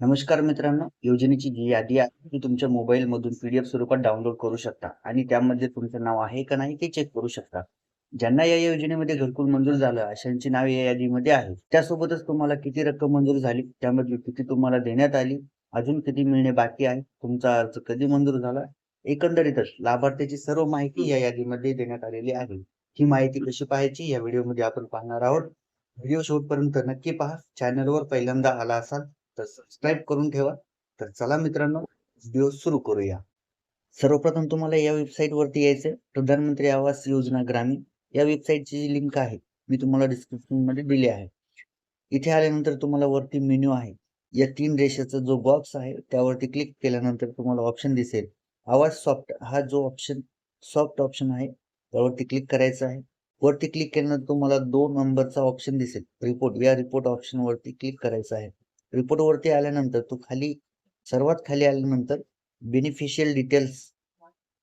नमस्कार मित्रांनो योजनेची जी यादी आहे ती तुमच्या मोबाईल मधून पीडीएफ स्वरूपात डाउनलोड करू शकता आणि त्यामध्ये तुमचं नाव आहे का नाही ते चेक करू शकता. ज्यांना या योजनेमध्ये घरकुल मंजूर झालं अशांची नाव या यादीमध्ये आहे. त्यासोबतच तुम्हाला किती रक्कम मंजूर झाली त्यामध्ये किती तुम्हाला देण्यात आली अजून किती मिळणे बाकी आहे तुमचा अर्ज कधी मंजूर झाला एकंदरीतच लाभार्थ्याची सर्व माहिती या यादीमध्ये देण्यात आलेली आहे. ही माहिती कशी पाहायची या व्हिडिओमध्ये आपण पाहणार आहोत. व्हिडिओ शेवटपर्यंत नक्की पहा. चॅनलवर पहिल्यांदा आला असाल तर सबस्क्राईब करून ठेवा. तर चला मित्रांनो व्हिडिओ सुरू करूया. सर्वप्रथम तुम्हाला या वेबसाईट वरती प्रधानमंत्री आवास योजना ग्रामीण. या वेबसाईटची जी लिंक आहे मी तुम्हाला डिस्क्रिप्शनमध्ये दिली आहे. इथे आल्यानंतर तुम्हाला वरती मेन्यू आहे. या तीन रेषेचा जो बॉक्स आहे त्यावरती क्लिक केल्यानंतर तुम्हाला ऑप्शन दिसेल. आवाज सॉफ्ट हा जो ऑप्शन सॉफ्ट ऑप्शन आहे त्यावरती क्लिक करायचं आहे. वरती क्लिक केल्यानंतर तुम्हाला दोन नंबरचा ऑप्शन दिसेल. रिपोर्ट या रिपोर्ट ऑप्शन वरती क्लिक करायचं आहे. रिपोर्ट वरती आल्यानंतर तो खाली सर्वात खाली आल्यानंतर beneficial details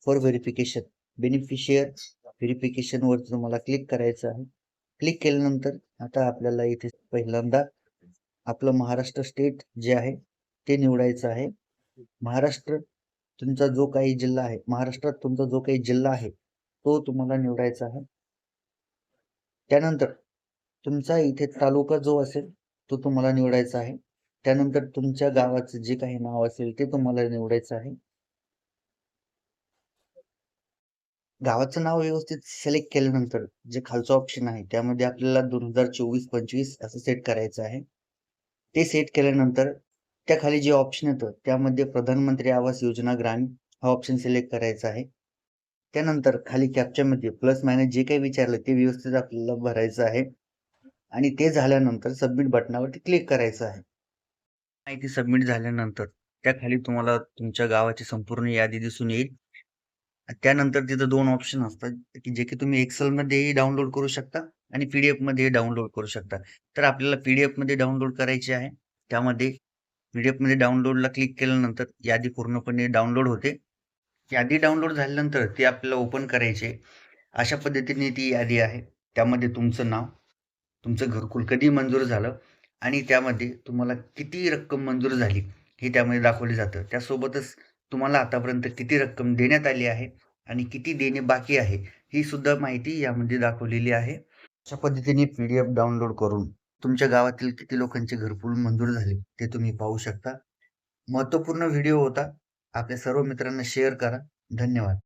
for verification beneficiary verification वरती तुम्हाला क्लिक करायचं आहे. क्लिक केल्यानंतर आता आपल्याला इथे पहिल्यांदा आपलं महाराष्ट्र स्टेट जे आहे ते निवडायचं आहे. महाराष्ट्र तुमचा जो काही जिल्हा आहे महाराष्ट्रात तुमचा जो काही जिल्हा आहे तो तुम्हाला निवडायचा आहे. त्यानंतर तुमचा इथे तालुका जो असेल तो तुम्हाला निवडायचा आहे. त्यानंतर तुमच्या गावाचं जे काही नाव असेल ते तुम्हाला निवडायचं आहे. गावाचं नाव व्यवस्थित सिलेक्ट केल्यानंतर जे खालचं ऑप्शन आहे त्यामध्ये आपल्याला दोन हजार चोवीस पंचवीस असं सेट करायचं आहे. ते सेट केल्यानंतर त्या खाली जे ऑप्शन येतं त्यामध्ये प्रधानमंत्री आवास योजना ग्रामीण हा ऑप्शन सिलेक्ट करायचा आहे. त्यानंतर खाली कॅप्च्यामध्ये प्लस मायनस जे काही विचारलं ते व्यवस्थित आपल्याला भरायचं आहे. आणि ते झाल्यानंतर सबमिट बटनावरती क्लिक करायचं आहे. माहिती सबमिट झाल्यानंतर त्या खाली तुम्हाला तुमच्या गावाची संपूर्ण यादी दिसून येईल. त्यानंतर तिथं दोन ऑप्शन असतात की जे की तुम्ही एक्सेलमध्येही डाउनलोड करू शकता आणि पी डी एफमध्येही डाउनलोड करू शकता. तर आपल्याला पी डी एफमध्ये डाउनलोड करायची आहे. त्यामध्ये पी डी एफमध्ये डाउनलोडला क्लिक केल्यानंतर यादी पूर्णपणे डाउनलोड होते. यादी डाउनलोड झाल्यानंतर ती आपल्याला ओपन करायची. अशा पद्धतीने ती यादी आहे. त्यामध्ये तुमचं नाव तुमचं घरकुल कधी मंजूर झालं आणि त्यामध्ये तुम्हाला किती रक्कम मंजूर झाली हे त्यामध्ये दाखवले जातं. त्यासोबतच तुम्हाला आतापर्यंत किती रक्कम देण्यात आली आहे आणि किती देणे बाकी आहे ही सुद्धा माहिती यामध्ये दाखवलेली आहे. अशा पद्धतीने पी डी एफ डाउनलोड करून तुमच्या गावातील किती लोकांचे घरपूल मंजूर झाले ते तुम्ही पाहू शकता. महत्त्वपूर्ण व्हिडिओ होता. आपल्या सर्व मित्रांना शेअर करा. धन्यवाद.